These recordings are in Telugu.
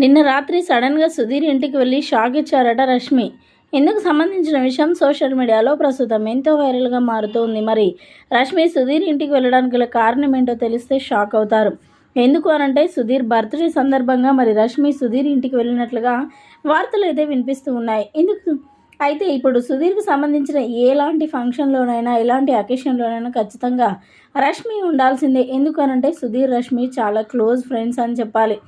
నిన్న రాత్రి సడన్గా సుధీర్ ఇంటికి వెళ్ళి షాక్ ఇచ్చారట రష్మి. ఇందుకు సంబంధించిన విషయం సోషల్ మీడియాలో ప్రస్తుతం ఎంతో వైరల్గా మారుతోంది. మరి రష్మి సుధీర్ ఇంటికి వెళ్ళడానికి గల కారణం ఏంటో తెలిస్తే షాక్ అవుతారు. ఎందుకు అనంటే సుధీర్ బర్త్డే సందర్భంగా మరి రష్మి సుధీర్ ఇంటికి వెళ్ళినట్లుగా వార్తలు అయితే వినిపిస్తూ ఉన్నాయి. ఎందుకు? అయితే ఇప్పుడు సుధీర్కి సంబంధించిన ఎలాంటి ఫంక్షన్లోనైనా ఎలాంటి అకేషన్లోనైనా ఖచ్చితంగా రష్మి ఉండాల్సిందే. ఎందుకనంటే సుధీర్ రష్మి చాలా క్లోజ్ ఫ్రెండ్స్ అని చెప్పాలి.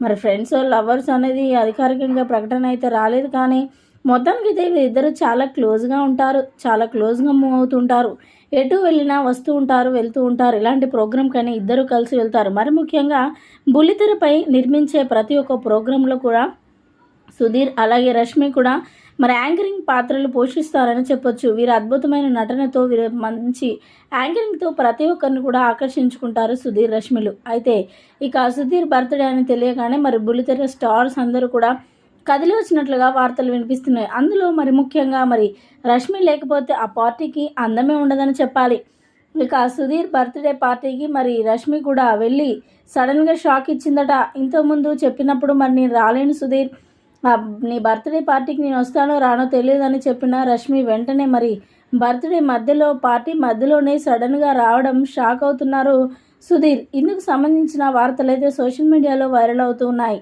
మరి ఫ్రెండ్స్ లవర్స్ అనేది అధికారికంగా ప్రకటన అయితే రాలేదు కానీ మొత్తానికి అయితే వీరిద్దరు చాలా క్లోజ్గా ఉంటారు చాలా క్లోజ్గా మూవ్ అవుతుంటారు. ఎటు వెళ్ళినా వస్తూ ఉంటారు వెళ్తూ ఉంటారు. ఇలాంటి ప్రోగ్రామ్ కానీ ఇద్దరు కలిసి వెళ్తారు. మరి ముఖ్యంగా బుల్లితెరపై నిర్మించే ప్రతి ఒక్క ప్రోగ్రాంలో కూడా సుధీర్ అలాగే రష్మి కూడా మరి యాంకరింగ్ పాత్రలు పోషిస్తారని చెప్పొచ్చు. వీరి అద్భుతమైన నటనతో వీరు మంచి యాంకరింగ్తో ప్రతి ఒక్కరిని కూడా ఆకర్షించుకుంటారు సుధీర్ రష్మిలు. అయితే ఇక సుధీర్ బర్త్డే అని తెలియగానే మరి బుల్లితెర స్టార్స్ అందరూ కూడా కదిలి వచ్చినట్లుగా వార్తలు వినిపిస్తున్నాయి. అందులో మరి ముఖ్యంగా మరి రష్మి లేకపోతే ఆ పార్టీకి అందమే ఉండదని చెప్పాలి. ఇక సుధీర్ బర్త్డే పార్టీకి మరి రష్మి కూడా వెళ్ళి సడన్గా షాక్ ఇచ్చిందట. ఇంతకుముందు చెప్పినప్పుడు మరి నేను రాలేను సుధీర్. నీ బర్త్డే పార్టీకి నేను వస్తానో రానో తెలియదని చెప్పిన రష్మి వెంటనే మరి బర్త్డే మధ్యలో పార్టీ మధ్యలోనే సడన్గా రావడం షాక్ అవుతున్నారు సుధీర్. ఇందుకు సంబంధించిన వార్తలైతే సోషల్ మీడియాలో వైరల్ అవుతూ ఉన్నాయి.